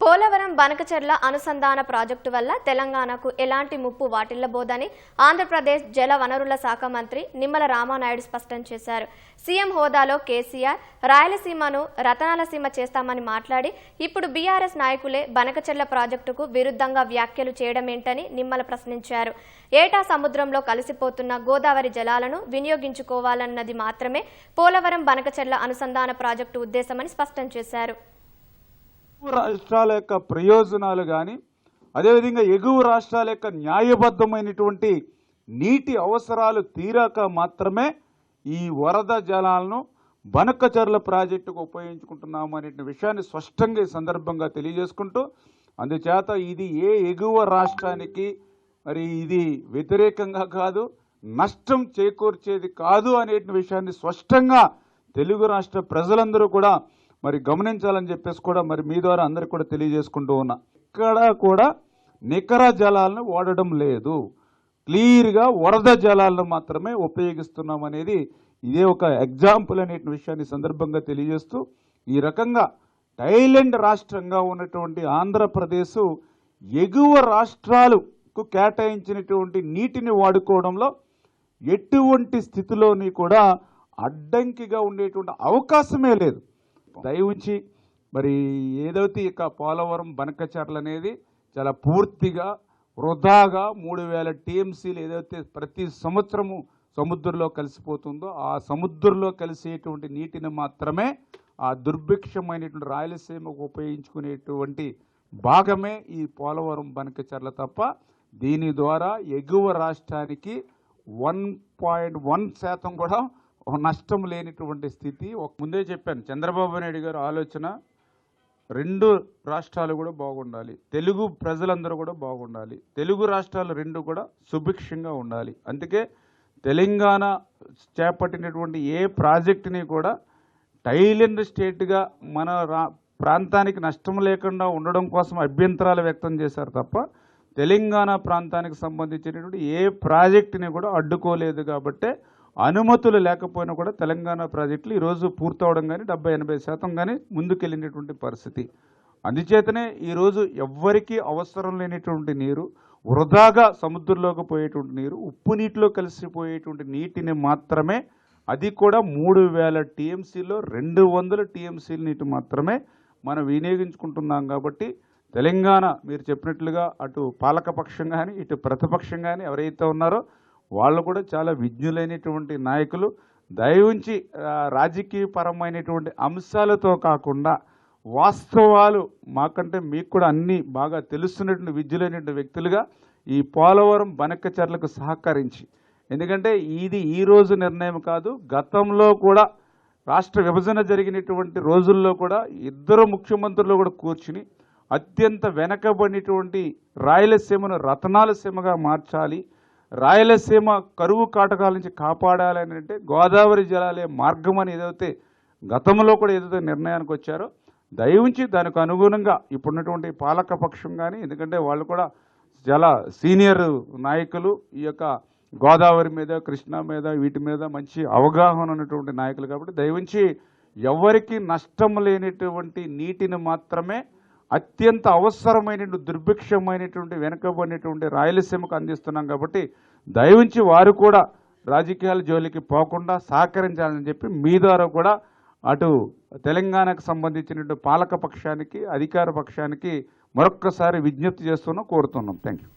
పోలవరం బనకచెర్ల అనుసంధాన ప్రాజెక్టు వల్ల తెలంగాణకు ఎలాంటి ముప్పు వాటిల్లబోదని ఆంధ్రప్రదేశ్ జల వనరుల శాఖ మంత్రి నిమ్మల రామానాయుడు స్పష్టం చేశారు. సీఎం హోదాలో కేసీఆర్ రాయలసీమను రతనాలసీమ చేస్తామని మాట్లాడి ఇప్పుడు బీఆర్ఎస్ నాయకులే బనకచెర్ల ప్రాజెక్టుకు విరుద్ధంగా వ్యాఖ్యలు చేయడమేంటని నిమ్మల ప్రశ్నించారు. ఏటా సముద్రంలో కలిసిపోతున్న గోదావరి జలాలను వినియోగించుకోవాలన్నది మాత్రమే పోలవరం బనకచెర్ల అనుసంధాన ప్రాజెక్టు ఉద్దేశమని స్పష్టం చేశారు. రాష్ట్రాల యొక్క ప్రయోజనాలు కానీ అదేవిధంగా ఎగువ రాష్ట్రాల యొక్క న్యాయబద్ధమైనటువంటి నీటి అవసరాలు తీరాక మాత్రమే ఈ వరద జలాలను బనకచర్ల ప్రాజెక్టుకు ఉపయోగించుకుంటున్నాము అనే విషయాన్ని స్పష్టంగా ఈ సందర్భంగా తెలియజేసుకుంటూ అందుచేత ఇది ఏ ఎగువ రాష్ట్రానికి మరి ఇది వ్యతిరేకంగా కాదు నష్టం చేకూర్చేది కాదు అనే విషయాన్ని స్పష్టంగా తెలుగు రాష్ట్ర ప్రజలందరూ కూడా మరి గమనించాలని చెప్పేసి కూడా మరి మీ ద్వారా అందరికి కూడా తెలియజేసుకుంటూ ఉన్నా. ఇక్కడ కూడా నికర జలాలను వాడడం లేదు. క్లియర్గా వరద జలాలను మాత్రమే ఉపయోగిస్తున్నాం అనేది ఇదే ఒక ఎగ్జాంపుల్ అనే విషయాన్ని సందర్భంగా తెలియజేస్తూ ఈ రకంగా థైలాండ్ రాష్ట్రంగా ఉన్నటువంటి ఆంధ్రప్రదేశ్ ఎగువ రాష్ట్రాలకు కేటాయించినటువంటి నీటిని వాడుకోవడంలో ఎటువంటి స్థితిలోని కూడా అడ్డంకిగా ఉండేటువంటి అవకాశమే లేదు. దయవుంచి మరి ఏదైతే ఇక పోలవరం బనకచర్ల అనేది చాలా పూర్తిగా వృధాగా మూడు వేల టీఎంసీలు ఏదైతే ప్రతి సంవత్సరము సముద్రంలో కలిసిపోతుందో ఆ సముద్రంలో కలిసేటువంటి నీటిని మాత్రమే ఆ దుర్భిక్షమైనటువంటి రాయలసీమకు ఉపయోగించుకునేటువంటి భాగమే ఈ పోలవరం బనకచర్ల తప్ప దీని ద్వారా ఎగువ రాష్ట్రానికి వన్ పాయింట్ వన్ శాతం కూడా ఒక నష్టం లేనిటువంటి స్థితి. ఒక ముందే చెప్పాను చంద్రబాబు నాయుడు గారు ఆలోచన రెండు రాష్ట్రాలు కూడా బాగుండాలి. తెలుగు ప్రజలందరూ కూడా బాగుండాలి. తెలుగు రాష్ట్రాలు రెండు కూడా సుభిక్షంగా ఉండాలి. అందుకే తెలంగాణ చేపట్టినటువంటి ఏ ప్రాజెక్టుని కూడా టైలెండ్ స్టేట్గా మన రా ప్రాంతానికి నష్టం లేకుండా ఉండడం కోసం అభ్యంతరాలు వ్యక్తం చేశారు తప్ప తెలంగాణ ప్రాంతానికి సంబంధించినటువంటి ఏ ప్రాజెక్టుని కూడా అడ్డుకోలేదు కాబట్టే అనుమతులు లేకపోయినా కూడా తెలంగాణ ప్రాజెక్టులు ఈరోజు పూర్తవడం కానీ డెబ్బై ఎనభై శాతం కానీ ముందుకెళ్ళినటువంటి పరిస్థితి. అందుచేతనే ఈరోజు ఎవ్వరికీ అవసరం లేనటువంటి నీరు వృధాగా సముద్రంలోకి పోయేటువంటి నీరు ఉప్పు నీటిలో కలిసిపోయేటువంటి నీటిని మాత్రమే అది కూడా మూడు వేల టీఎంసీలో రెండు వందల టీఎంసీల నీటి మాత్రమే మనం వినియోగించుకుంటున్నాం కాబట్టి తెలంగాణ మీరు చెప్పినట్లుగా అటు పాలకపక్షం కానీ ఇటు ప్రతిపక్షం కానీ ఎవరైతే ఉన్నారో వాళ్ళు కూడా చాలా విజ్ఞులైనటువంటి నాయకులు. దయవుంచి ఆ, రాజకీయపరమైనటువంటి అంశాలతో కాకుండా వాస్తవాలు మాకంటే మీకు కూడా అన్నీ బాగా తెలుస్తున్నటువంటి విద్యులైనటువంటి వ్యక్తులుగా ఈ పోలవరం బనక్కచర్లకు సహకరించి. ఎందుకంటే ఇది ఈ రోజు నిర్ణయం కాదు గతంలో కూడా రాష్ట్ర విభజన జరిగినటువంటి రోజుల్లో కూడా ఇద్దరు ముఖ్యమంత్రులు కూడా కూర్చుని అత్యంత వెనకబడినటువంటి రాయలసీమను రతనాలసీమగా మార్చాలి రాయలసీమ కరువు కాటకాల నుంచి కాపాడాలని అంటే గోదావరి జలాలే మార్గం అని ఏదైతే గతంలో కూడా ఏదైతే నిర్ణయానికి వచ్చారో దయవుంచి దానికి అనుగుణంగా ఇప్పుడున్నటువంటి పాలక పక్షం కానీ ఎందుకంటే వాళ్ళు కూడా చాలా సీనియర్ నాయకులు ఈ యొక్క గోదావరి మీద కృష్ణా మీద వీటి మీద మంచి అవగాహన ఉన్నటువంటి నాయకులు కాబట్టి దయవుంచి ఎవరికి నష్టం లేనటువంటి నీటిని మాత్రమే అత్యంత అవసరమైన దుర్భిక్షమైనటువంటి వెనుకబడినటువంటి రాయలసీమకు అందిస్తున్నాం కాబట్టి దయవుంచి వారు కూడా రాజకీయాల జోలికి పోకుండా సహకరించాలని చెప్పి మీ ద్వారా కూడా అటు తెలంగాణకు సంబంధించినటువంటి పాలక పక్షానికి అధికార పక్షానికి మరొక్కసారి విజ్ఞప్తి చేస్తున్నాం కోరుతున్నాం. Thank you